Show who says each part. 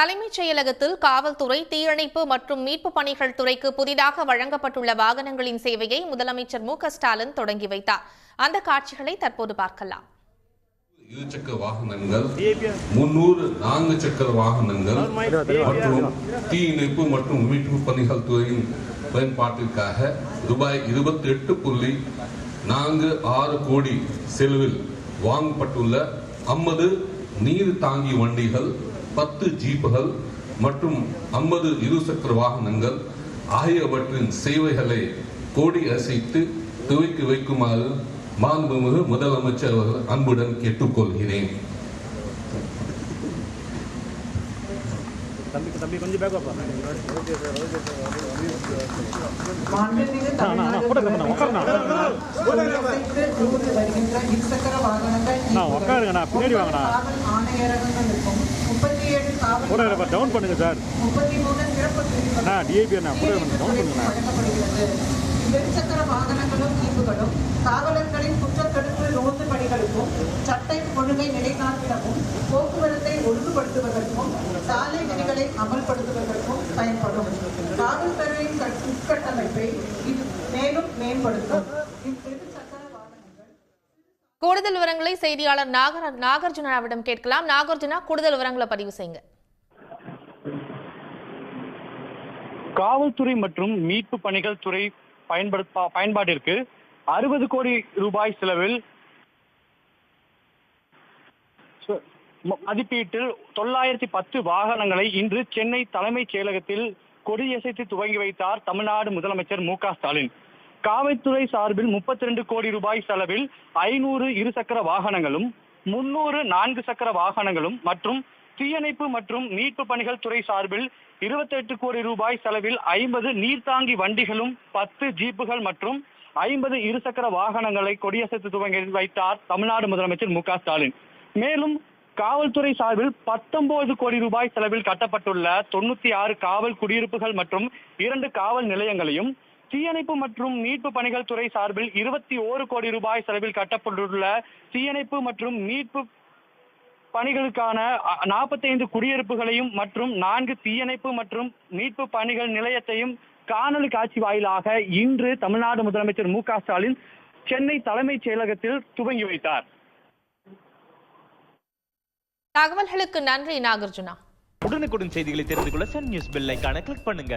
Speaker 1: தலைமைச் செயலகத்தில் காவல்துறை தீயணைப்பு மற்றும் மீட்பு பணிகள் துறைக்கு புதிதாக வழங்கப்பட்டுள்ள வாகனங்களின் சேவையை முதலமைச்சர் மு ஸ்டாலின் தொடங்கி வைத்தார். அந்த காட்சிகளை தற்போது பார்க்கலாம்.
Speaker 2: இருசக்கர வாகனங்கள் முன்னூறு நான்கு சக்கர வாகனங்கள் மற்றும் தீயணைப்பு மற்றும் மீட்பு பணிகள் துறையின் பயன்பாட்டிற்காக ரூபாய் இருபத்தி எட்டு புள்ளி நான்கு ஆறு கோடி செலவில் வாங்கப்பட்டுள்ள ஐம்பது நீர் தாங்கி வண்டிகள் பத்து ஜீப்புகள் மற்றும் ஐம்பது இருசக்கர வாகனங்கள் ஆகியவற்றின் சேவைகளை கோடி அசைத்து துவக்கி வைக்குமாறு மாண்புமிகு முதலமைச்சர் அவர்கள் அன்புடன் கேட்டுக்கொள்கிறேன்.
Speaker 3: உட்காருங்கண்ணா, பின்னாடி வாங்கண்ணா.
Speaker 4: முப்பத்தி ஏழு காவல்
Speaker 3: டவுன் பண்ணுங்க சார்.
Speaker 4: முப்பத்தி மூணு சிறப்பு
Speaker 3: டிஐபி அண்ணா கூட டவுன்
Speaker 4: வழங்கப்படுகிறது. இருசக்கர வாகனங்களும் தீர்வுகளும் காவலர்களின் குற்றத்தடுப்பு ரோந்து பணிகளுக்கும் சட்ட ஒழுங்கை நிலைநாட்டவும் போக்குவரத்தை ஒழுங்குபடுத்துவதற்கும் சாலை விதிகளை அமல்படுத்துவதற்கும் பயன்படும். காவல்துறையின் கட்- உட்கட்டமைப்பை இது மேலும் மேம்படுத்தும்.
Speaker 1: கூடுதல் விவரங்களை செய்தியாளர் நாகர் நாகார்ஜுனாவிடம் கேட்கலாம். நாகார்ஜுனா கூடுதல் விவரங்களை பதிவு செய்யுங்க.
Speaker 5: காவல்துறை மற்றும் மீட்பு பணிகள் துறை பயன்படுத்த பயன்பாட்டிற்கு அறுபது கோடி ரூபாய் செலவில் மதிப்பீட்டில் தொள்ளாயிரத்தி பத்து வாகனங்களை இன்று சென்னை தலைமைச் செயலகத்தில் கொடியசைத்து துவங்கி வைத்தார் தமிழ்நாடு முதலமைச்சர் மு க ஸ்டாலின். காவல்துறை சார்பில் முப்பத்தி ரெண்டு கோடி ரூபாய் செலவில் ஐநூறு இருசக்கர வாகனங்களும் முன்னூறு நான்கு சக்கர வாகனங்களும் மற்றும் தீயணைப்பு மற்றும் மீட்பு பணிகள் துறை சார்பில் 28 கோடி ரூபாய் செலவில் ஐம்பது நீர்த்தாங்கி வண்டிகளும் பத்து ஜீப்புகள் மற்றும் ஐம்பது இருசக்கர வாகனங்களை கொடியசைத்து துவங்கி வைத்தார் தமிழ்நாடு முதலமைச்சர் மு க ஸ்டாலின். மேலும் காவல்துறை சார்பில் 19 கோடி ரூபாய் செலவில் கட்டப்பட்டுள்ள தொண்ணூத்தி ஆறு காவல் குடியிருப்புகள் மற்றும் இரண்டு காவல் நிலையங்களையும் தீயணைப்பு மற்றும் மீட்பு பணிகள் துறை சார்பில் இருபத்தி ஓரு கோடி ரூபாய் செலவில் கட்டப்பட்டுள்ள தீயணைப்பு மற்றும் மீட்பு பணிகளுக்கான நாற்பத்தைந்து குடியிருப்புகளையும் மற்றும் நான்கு தீயணைப்பு மற்றும் மீட்பு பணிகள் நிலையத்தையும் காணொலி காட்சி வாயிலாக இன்று தமிழ்நாடு முதலமைச்சர் மு க ஸ்டாலின் சென்னை தலைமைச் செயலகத்தில் துவங்கி வைத்தார்.
Speaker 1: தகவல்களுக்கு நன்றி நாகார்ஜுனா.
Speaker 6: உடனுக்குடன் செய்திகளை தெரிந்து கொள்ள சன் நியூஸ் பெல் ஐகானை கிளிக் பண்ணுங்க.